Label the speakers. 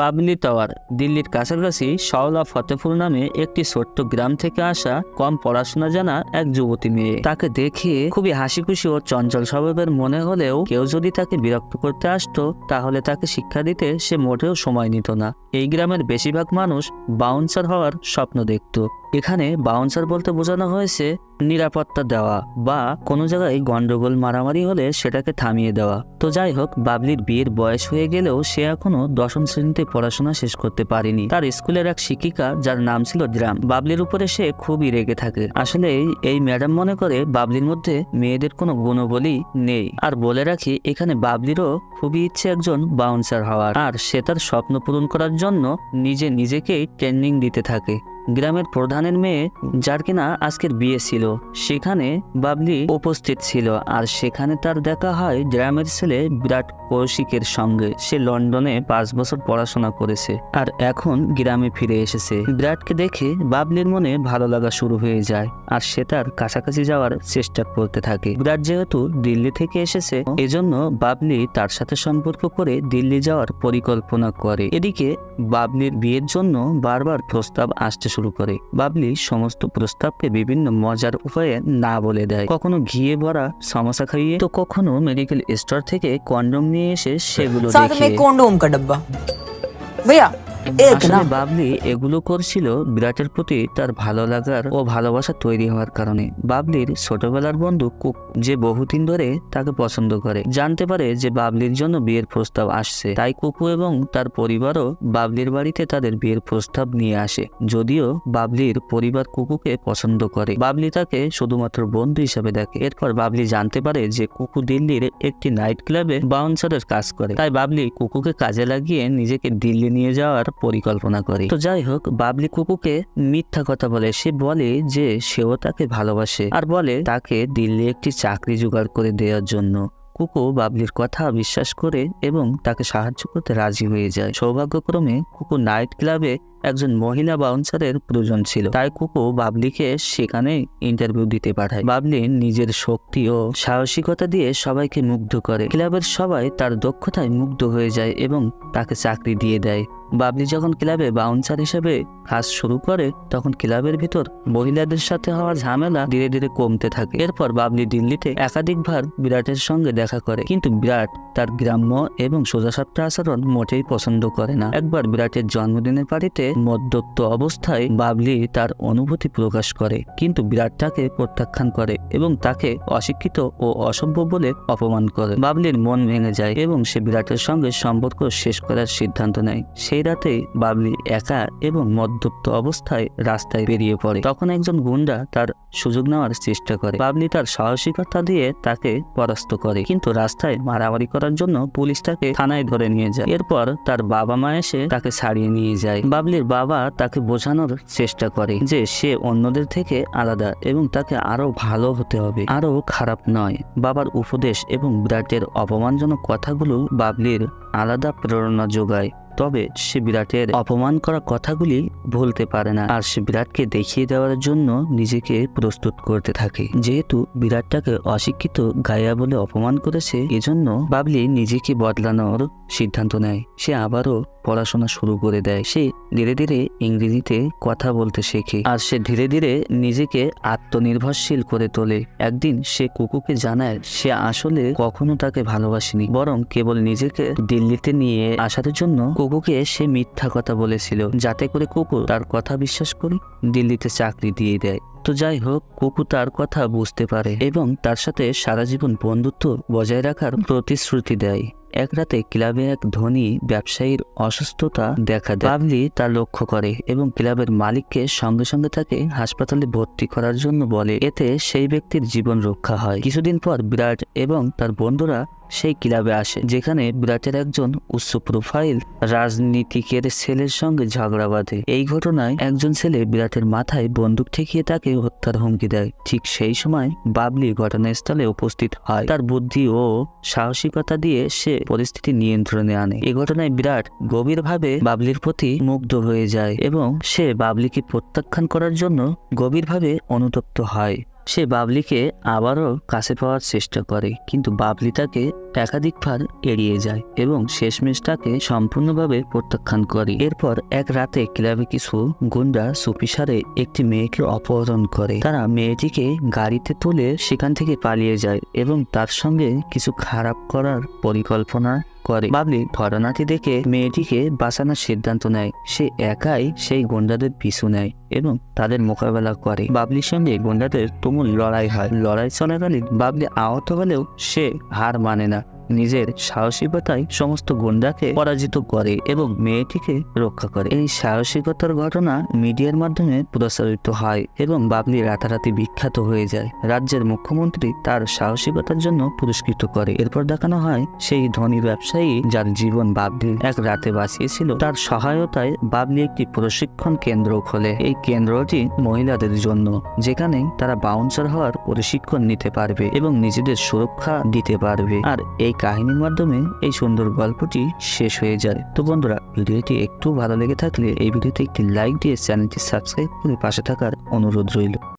Speaker 1: Babli tower, দিল্লির কাছাকাছি শাওলা ফতেপুর নামে একটি ছোট্ট গ্রাম থেকে আসা কম পড়াশোনা জানা এক যুবতী মেয়ে। তাকে দেখে খুবই হাসি খুশি ও চঞ্চল স্বভাবের মনে হলেও কেউ যদি তাকে বিরক্ত করতে আসত, তাহলে তাকে শিক্ষা দিতে সে মোটেও সময় নিত না। এই গ্রামের বেশিরভাগ মানুষ বাউন্সার হওয়ার স্বপ্ন দেখত। এখানে বাউন্সার বলতে বোঝানো হয়েছে নিরাপত্তা দেওয়া বা কোনো জায়গায় গন্ডগোল মারামারি হলে সেটাকে থামিয়ে দেওয়া। তো যাই হোক, বাবলির বিয়ের বয়স হয়ে গেলেও সে এখনও দশম শ্রেণীতে পড়াশোনা শেষ করতে পারেনি। তার স্কুলের এক শিক্ষিকা, যার নাম ছিল ড্রাম, বাবলির উপরে সে খুবই রেগে থাকে। আসলে এই- ম্যাডাম মনে করে বাবলির মধ্যে মেয়েদের কোনো গুণবলী নেই। আর বলে রাখি, এখানে বাবলিরও খুবই ইচ্ছে একজন বাউন্সার হওয়ার। আর সে তার স্বপ্ন পূরণ করার জন্য নিজে নিজেকেই ট্রেনিং দিতে থাকে। গ্রামের প্রধানের মেয়ে, যার কিনা আজকের বিয়ে ছিল, সেখানে বাবলি উপস্থিত ছিল আর সেখানে তার দেখা হয় গ্রামের ছেলে বিরাট কৌশিকের সঙ্গে। সে লন্ডনে পাঁচ বছর পড়াশোনা করেছে আর এখন গ্রামে ফিরে এসেছে। বিরাটকে দেখে বাবলির মনে ভালো লাগা শুরু হয়ে যায় আর সে তার কাছাকাছি যাওয়ার চেষ্টা করতে থাকে। বিরাট যেহেতু দিল্লি থেকে এসেছে, এজন্য বাবলি তার সাথে সম্পর্ক করে দিল্লি যাওয়ার পরিকল্পনা করে। এদিকে বাবলির বিয়ের জন্য বারবার প্রস্তাব আসতে শুরু শুরু করে। বাবলি সমস্ত প্রস্তাবকে বিভিন্ন মজার উপায়ে না বলে দেয়। কখনো ঘিয়ে ভরা সামোসা খাইয়ে তো কখনো মেডিকেল স্টোর থেকে কন্ডম নিয়ে এসে সেগুলো
Speaker 2: কন্ডম কা ডাব্বা। ভাইয়া
Speaker 1: আসলে বাবলি এগুলো করছিল বিরাটের প্রতি তার ভালো লাগার ও ভালোবাসা তৈরি হওয়ার কারণে। বাবলির ছোটবেলার বন্ধু কুক যে বহুদিন ধরে তাকে পছন্দ করে জানতে পারে যে বাবলির জন্য বিয়ের প্রস্তাব আসছে। তাই কুকু এবং তার পরিবারও বাবলির বাড়িতে তাদের বিয়ের প্রস্তাব নিয়ে আসে। যদিও বাবলির পরিবার কুকুকে পছন্দ করে। বাবলি তাকে শুধুমাত্র বন্ধু হিসেবে দেখে। এরপর বাবলি জানতে পারে যে কুকু দিল্লির একটি নাইট ক্লাবে বাউন্সারের কাজ করে। তাই বাবলি কুকুকে কাজে লাগিয়ে নিজেকে দিল্লি নিয়ে যাওয়ার পরিকল্পনা করে। তো যাই হোক, বাবলি কুকুকে মিথ্যা কথা বলে। সে বলে যে সেও তাকে ভালোবাসে আর বলে তাকে দিল্লি একটি চাকরি জোগাড় করে দেওয়ার জন্য। কুকু বাবলির কথা বিশ্বাস করে এবং তাকে সাহায্য করতে রাজি হয়ে যায়। সৌভাগ্যক্রমে কুকু নাইট ক্লাবে একজন মহিলা বাউন্সারের প্রয়োজন ছিল। তাই কুকু বাবলিকে সেখানে ইন্টারভিউ দিতে পাঠায়। বাবলি নিজের শক্তি ও সাহসিকতা দিয়ে সবাইকে মুগ্ধ করে। ক্লাবের সবাই তার দক্ষতায় মুগ্ধ হয়ে যায় এবং তাকে চাকরি দিয়ে দেয়। বাবলি যখন ক্লাবে বাউন্সার হিসেবে কাজ শুরু করে তখন ক্লাবের ভিতর মহিলাদের সাথে হওয়া ঝামেলা ধীরে ধীরে কমতে থাকে। এরপর বাবলি দিল্লিতে একাধিকবার বিরাটের সঙ্গে দেখা করে। কিন্তু বিরাট তার গ্রাম্য এবং সোজাসাপটা আচরণ মোটেই পছন্দ করে না। একবার বিরাটের জন্মদিনের পার্টিতে মদ্যপ্ত অবস্থায় বাবলি তার অনুভূতি প্রকাশ করে। কিন্তু বিরাট তাকে প্রত্যাখ্যান করে এবং তাকে অশিক্ষিত ও অসভ্য বলে অপমান করে। বাবলির মন ভেঙে যায় এবং সে বিরাটের সঙ্গে সম্পর্ক শেষ করার সিদ্ধান্ত নেয়। সেই রাতেই বাবলি একা এবং মদ্যপ্ত অবস্থায় রাস্তায় বেরিয়ে পড়ে। তখন একজন গুন্ডা তার সুযোগ নেওয়ার চেষ্টা করে। বাবলি তার সাহসিকতা দিয়ে তাকে পরাস্ত করে। কিন্তু রাস্তায় মারামারি করার জন্য পুলিশ তাকে থানায় ধরে নিয়ে যায়। এরপর তার বাবা মা এসে তাকে ছাড়িয়ে নিয়ে যায়। বাবলির বাবা তাকে বোঝানোর চেষ্টা করে যে সে অন্যদের থেকে আলাদা এবং তাকে আরও ভালো হতে হবে আরও খারাপ নয়। বাবার উপদেশ এবং বিরাটের অপমানজনক কথাগুলো বাবলির আলাদা প্রেরণা যোগায়। তবে সে বিরাটের অপমান করা কথাগুলি ভুলতে পারে না। আর সে বিরাটকে দেখিয়ে দেওয়ার জন্য নিজেকে প্রস্তুত করতে থাকে। যেহেতু বিরাটটাকে অশিক্ষিত গায়া বলে অপমান করেছে, এজন্য বাবলি নিজেকে বদলানোর সিদ্ধান্ত নেয়। সে আবারও পড়াশোনা শুরু করে দেয়। সে ধীরে ধীরে ইংরেজিতে কথা বলতে শেখে আর সে ধীরে ধীরে নিজেকে আত্মনির্ভরশীল করে তোলে। একদিন সে কুকুকে জানায়, সে আসলে কখনো তাকে ভালোবাসেনি, বরং কেবল নিজেকে দিল্লিতে নিয়ে আসার জন্য কুকুকে সে মিথ্যা কথা বলেছিল, যাতে করে কুকু তার কথা বিশ্বাস করে দিল্লিতে চাকরি দিয়ে দেয়। তো যাই হোক কুকু তার কথা বুঝতে পারে এবং তার সাথে সারা জীবন বন্ধুত্ব বজায় রাখার প্রতিশ্রুতি দেয়। এক রাতে ক্লাবে এক ধনী ব্যবসায়ীর অসুস্থতা দেখা দেয়। পাবলি তা লক্ষ্য করে এবং ক্লাবের মালিককে সঙ্গে সঙ্গে তাকে হাসপাতালে ভর্তি করার জন্য বলে। এতে সেই ব্যক্তির জীবন রক্ষা হয়। কিছুদিন পর বিরাট এবং তার বন্ধুরা সেই ক্লাবে আসে, যেখানে বিরাটের একজন উচ্চ প্রোফাইল রাজনীতিকের ছেলের সঙ্গে ঝগড়া বাঁধে। এই ঘটনায় একজন ছেলে বিরাটের মাথায় বন্দুক ঠেকিয়ে তাকে হত্যার হুমকি দেয়। ঠিক সেই সময় বাবলি ঘটনাস্থলে উপস্থিত হয়। তার বুদ্ধি ও সাহসিকতা দিয়ে সে পরিস্থিতি নিয়ন্ত্রণে আনে। এই ঘটনায় বিরাট গভীরভাবে বাবলির প্রতি মুগ্ধ হয়ে যায় এবং সে বাবলিকে প্রত্যাখ্যান করার জন্য গভীরভাবে অনুতপ্ত হয়। সে বাবলিকে আবারও কাছে পাওয়ার চেষ্টা করে, কিন্তু বাবলি তাকে একাধিকবার এড়িয়ে যায় এবং শেষমেশ তাকে সম্পূর্ণভাবে প্রত্যাখ্যান করে। এরপর এক রাতে ক্লাবে কিছু গুন্ডা সুপিসারে একটি মেয়েকে অপহরণ করে। তারা মেয়েটিকে গাড়িতে তুলে সেখান থেকে পালিয়ে যায় এবং তার সঙ্গে কিছু খারাপ করার পরিকল্পনা করে। বাবলি ঘটনাটি দেখে মেয়েটিকে বাঁচানোর সিদ্ধান্ত নেয়। সে একাই সেই গুন্ডাদের পিছু নেয় এবং তাদের মোকাবেলা করে। বাবলির সঙ্গে গুন্ডাদের তুমুল লড়াই হয়। লড়াই চলাকালীন বাবলি আহত হলেও সে হার মানে না। নিজের সাহসিকতায় সমস্ত গুন্ডাকে পরাজিত করে এবং মেয়েটিকে রক্ষা করে। এই সাহসিকতার ঘটনা মিডিয়ার মাধ্যমে প্রচারিত হয় এবং বাবলি রাতারাতি বিখ্যাত হয়ে যায়। রাজ্যের মুখ্যমন্ত্রী তার সাহসিকতার জন্য পুরস্কৃত করে। এরপর দেখানো হয় সেই ধনী ব্যবসায়ী যার জীবন বাবলি এক রাতে বাঁচিয়েছিল। তার সহায়তায় বাবলি একটি প্রশিক্ষণ কেন্দ্র খোলে। এই কেন্দ্রটি মহিলাদের জন্য, যেখানে তারা বাউন্সার হওয়ার প্রশিক্ষণ নিতে পারবে এবং নিজেদের সুরক্ষা দিতে পারবে। আর এই কাহিনীর মাধ্যমে এই সুন্দর গল্পটি শেষ হয়ে যায়। তো বন্ধুরা, ভিডিওটি একটু ভালো লেগে থাকলে এই ভিডিওতে একটি লাইক দিয়ে চ্যানেলটি সাবস্ক্রাইব করে পাশে থাকার অনুরোধ রইল।